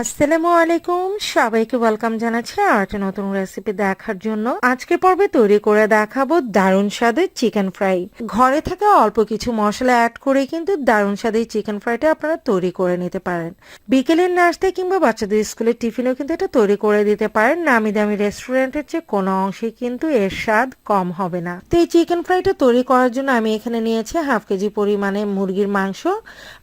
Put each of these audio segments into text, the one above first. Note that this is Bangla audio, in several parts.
আসসালামু আলাইকুম। সবাইকে ওয়েলকাম জানাচ্ছি আর একটা নতুন রেসিপি দেখার জন্য। আজকে পর্বে তৈরি করে দেখাবো দারুণ স্বাদের চিকেন ফ্রাই ঘরে থাকা অল্প কিছু মশলা অ্যাড করে কিন্তু দারুণ স্বাদের চিকেন ফ্রাইটা আপনারা তৈরি করে নিতে পারেন। বিকেলের নাস্তায় কিংবা বাচ্চাদের স্কুলের টিফিনেও কিন্তু এটা তৈরি করে দিতে পারেন। নামি দামি রেস্টুরেন্টের চেয়ে কোনো অংশে কিন্তু এর স্বাদ কম হবে না। তো এই চিকেন ফ্রাইটা তৈরি করার জন্য আমি এখানে নিয়েছি হাফ কেজি পরিমাণে মুরগির মাংস।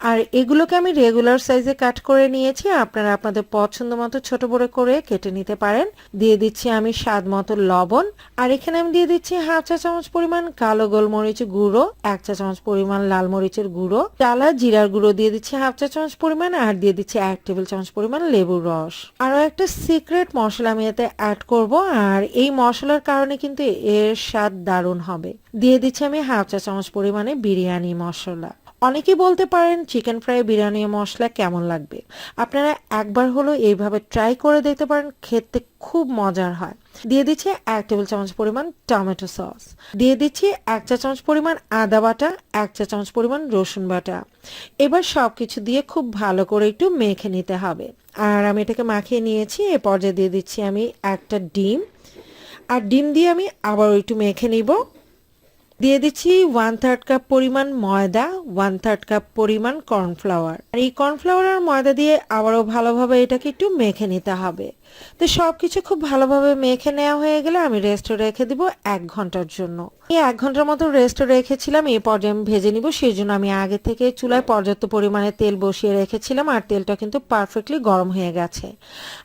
আর এগুলোকে আমি রেগুলার সাইজে কাট করে নিয়েছি। আপনারা আপনাদের পছন্দ মতো ছোট বড় করে কেটে নিতে পারেন। দিয়ে দিচ্ছি আমি স্বাদ মতো লবণ। আর এখানে আমি দিয়ে দিচ্ছি হাফ চা চামচ পরিমাণ কালো গোলমরিচ গুঁড়ো, এক চা চামচ পরিমাণ লাল মরিচের গুঁড়ো ডালা জিরার গুঁড়ো দিয়ে দিচ্ছি হাফ চা চামচ পরিমাণ, আর দিয়ে দিচ্ছি এক টেবিল চামচ পরিমাণ লেবুর রস। আরও একটা সিক্রেট মশলা আমি এতে অ্যাড করব, আর এই মশলার কারণে কিন্তু এর স্বাদ দারুণ হবে। দিয়ে দিচ্ছি আমি হাফ চা চামচ পরিমাণে বিরিয়ানি মশলা। অনেকেই বলতে পারেন চিকেন ফ্রাই, বিরিয়ানি, মশলা কেমন লাগবে। আপনারা একবার হলো এইভাবে ট্রাই করে দেখতে পারেন, খেতে খুব মজার হয়। দিয়ে দিচ্ছি এক টেবিল চামচ পরিমাণ টমেটো সস। দিয়ে দিচ্ছি এক চা চামচ পরিমাণ আদা বাটা, এক চা চামচ পরিমাণ রসুন বাটা। এবার সব কিছু দিয়ে খুব ভালো করে একটু মেখে নিতে হবে। আর আমি এটাকে মাখিয়ে নিয়েছি, এ পর্যায়ে দিয়ে দিচ্ছি আমি একটা ডিম। আর ডিম দিয়ে আমি আবার একটু মেখে নিব। দিয়ে দিচ্ছি ওয়ান থার্ড কাপ পরিমাণ ময়দা ওয়ান থার্ড কাপ পরিমাণ কর্নফ্লাওয়ার আর এই কর্নফ্লাওয়ার আর ময়দা দিয়ে আবারও ভালোভাবে এটাকে একটু মেখে নিতে হবে। তো সব কিছু খুব ভালোভাবে মেখে নেওয়া হয়ে গেলে আমি রেস্টে রেখে দিব এক ঘণ্টার জন্য। এই এক ঘণ্টার মতো রেস্টে রেখেছিলাম, এই পর্যায়ে আমি ভেজে নিব সেই জন্য আমি আগে থেকে চুলায় পর্যাপ্ত পরিমাণে তেল বসিয়ে রেখেছিলাম, আর তেলটা কিন্তু পারফেক্টলি গরম হয়ে গেছে।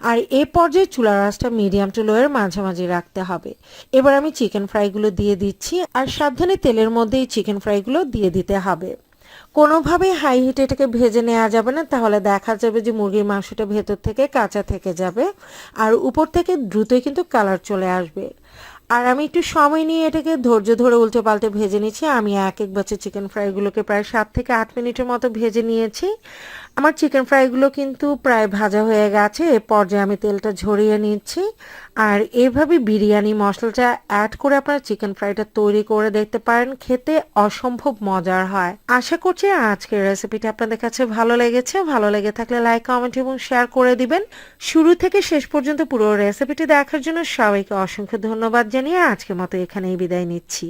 আর এই পর্যায়ে চুলার আঁচটা মিডিয়াম টু লোয়ের মাঝামাঝি রাখতে হবে। এবার আমি চিকেন ফ্রাইগুলো দিয়ে দিচ্ছি, আর সাবধানে তেলের মধ্যে এই চিকেন ফ্রাইগুলো দিয়ে দিতে হবে। কোনোভাবেই হাই হিটে এটাকে ভেজে নেওয়া যাবে না, তাহলে দেখা যাবে যে মুরগির মাংসটা ভেতর থেকে কাঁচা থেকে যাবে, আর উপর থেকে দ্রুতই কিন্তু কালার চলে আসবে। আর আমি একটু সময় নিয়ে এটাকে ধৈর্য ধরে উল্টে পাল্টে ভেজে নিচ্ছি আমি এক এক বাচ্চা চিকেন ফ্রাইগুলোকে প্রায় সাত থেকে আট মিনিটের মতো ভেজে নিয়েছি। আমার চিকেন ফ্রাইগুলো কিন্তু প্রায় ভাজা হয়ে গেছে। এ পর্যায়ে আমি তেলটা ঝরিয়ে নিচ্ছি। আর এইভাবে বিরিয়ানি মশলাটা অ্যাড করে আপনারা চিকেন ফ্রাইটা তৈরি করে দেখতে পারেন। খেতে অসম্ভব মজার হয়। আশা করছি আজকের রেসিপিটা আপনাদের কাছে ভালো লেগেছে। ভালো লেগে থাকলে লাইক কমেন্ট এবং শেয়ার করে দিবেন। শুরু থেকে শেষ পর্যন্ত পুরো রেসিপিটি দেখার জন্য সবাইকে অসংখ্য ধন্যবাদ। জানিয়ে আজকের মতো এখানেই বিদায় নিচ্ছি।